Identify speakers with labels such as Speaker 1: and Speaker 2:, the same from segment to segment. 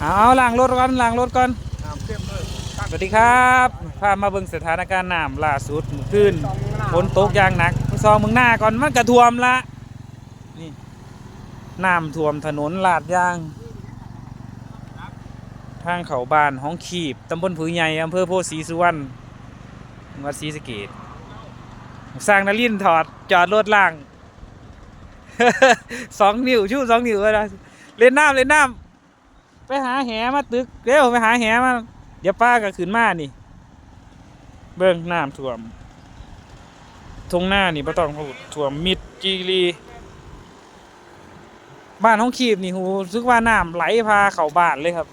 Speaker 1: เอาเอาล้างรถก่อนล้างรถก่อนสวัสดีครับพามาเบิ่งสถานการณ์น้ำล่าสุดเมื่อคืนฝนตกอย่างหนักซองเมืองหน้าก่อนมันกระท่วมละนี่น้ำท่วมถนนลาดยาง ทางเขาบานห้องขีบตำบลผือใหญ่อำเภอโพธิ์ศรีสุวรรณวัดศรีสะเกษสร้างนารินถอดจอดรถล่างสองนิ้วชูสองนิ้วเลยนะเล่นน้ำเล่นน้ำ ไปหาแหมาตึกเร็วไปหาแหมา เดี๋ยวป้าก็ขึ้นมานี่ เบิ่งน้ำท่วมทงหน้านี่บ่ต้องพูดท่วมมิดจีรีบ้านห้องขีบนี่หูซึกว่าน้ำไหลพาเข้าบ้านเลยครับ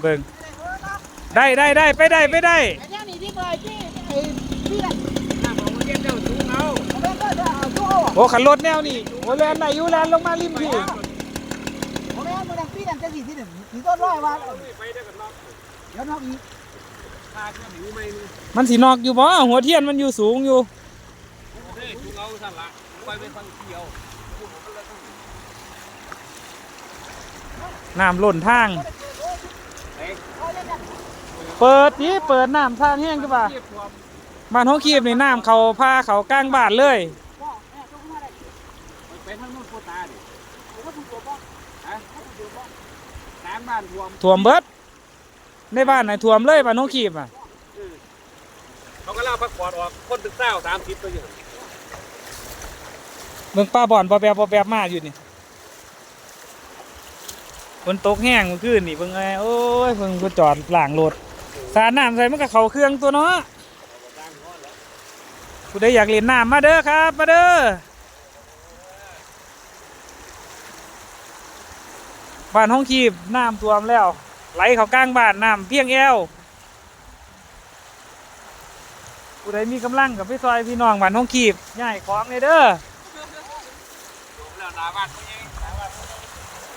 Speaker 1: เบิ่งได้ได้ได้ไปได้ไปได้
Speaker 2: ไม่ไอ้
Speaker 1: โอ้ขันรถแนวนี่โอ้แลนไหนอยู่แลนลงมาริมพี่
Speaker 2: ผมไม่เอามือดังปี นจะสีที่หนึ่งสีต้นร้อยว่า
Speaker 3: ไปได้กันนอก
Speaker 2: เดี๋ยวนอกอีก
Speaker 3: พาเครื่องหิวไม่
Speaker 1: มันสีนอกอยู่บ่หัวเทียนมันอยู่สูงอยู่
Speaker 3: เฮ้ยสูงเอาสั่นละไปไปฟังเที่ยว
Speaker 1: น้ำล้นทาง
Speaker 3: เปิ
Speaker 1: ดนี่เปิดน้ำทางแห้งก็บ่า
Speaker 3: ม
Speaker 1: บ้านห้องขีบในน้ำเขาพาเขากลางบานเลย
Speaker 2: ก็แม่ต้องมาได้
Speaker 3: ไปทางนู้นโคตาดิ
Speaker 2: ผมว่าถูกตัวบ้าง
Speaker 3: ฮะ น้ำบ้านท่วม
Speaker 1: ท่วมเบิดในบ้านไหนท่วมเลยบ้านห้องขีบอะ
Speaker 3: เขาก็เล่าพักผ่อนออกคนตึกเต้าสามสิบตัวอยู่
Speaker 1: เมืองป้าบ่อนปอแปบปอแปบมาอยู่นี่ฝนตกแห้งเมื่อคืนนี่เพิ่งไงโอ้ยเพิ่งก็จอดล้างรถสาดน้ำใส่มันก็เข้าเครื่องตัวเนาะผู้ใดอยากเล่นน้ำมาเด้อครับ มาเด้อ บ้านห้องขีบน้ำท่วมแล้ว ไหลเข้ากลางบ้านน้ำเพียงแอวผู้ใดมีกำลังกับพี่ซอยพี่น้องบ้านห้องขีบย่ายของเลยเด้อ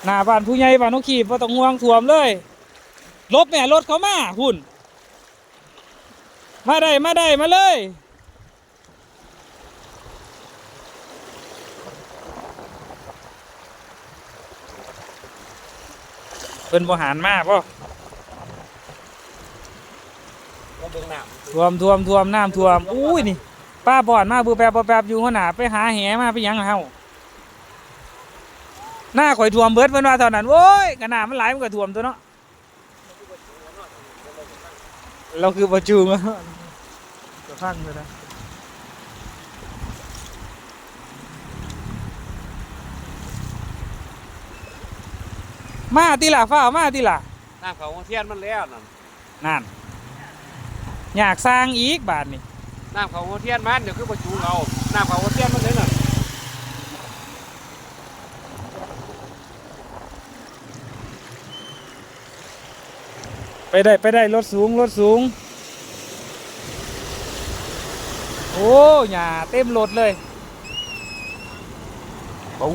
Speaker 1: หน้าบ้านผู้ใหญ่บ้านนกขีบบ่ต้องห่วงท่วมเลยลบแม่รถเขามาหุ่น มาได้มาได้มาเลย เพิ่นบ่หารมาบ่
Speaker 3: ก็เบิ่งน้
Speaker 1: ท่วมท่วมท่วมน้ำท่วมอุ้ยนี่ป้าบ่อนมาบูแปบบ่แปบอยู่หัวหน้าไปหาแหมาไปหยังเฮาหน้าข่อยท่วมเบิดเพิ่นว่าเท่านั้นโอ้ยกระน้ำมันไหลมันก็ท่วมตัวเนาะเราคือบ่จูงอะจะฟังเลยนะ มาติล่ะฟ้าวมาติล่ะำ
Speaker 3: น้ำเขาของเทียนมันแล้วนั่น
Speaker 1: นั่นอยากสร้างอีกบาทนี่
Speaker 3: น้ำเขาของเทียนมันเดี๋ยวคือประจูงเอาน้ำเขาของเทียนมันเลยน่ะ
Speaker 1: ไปได้ไปได้รถสูงรถสูง โอ้หญ้าเต็มรถเลยโอ้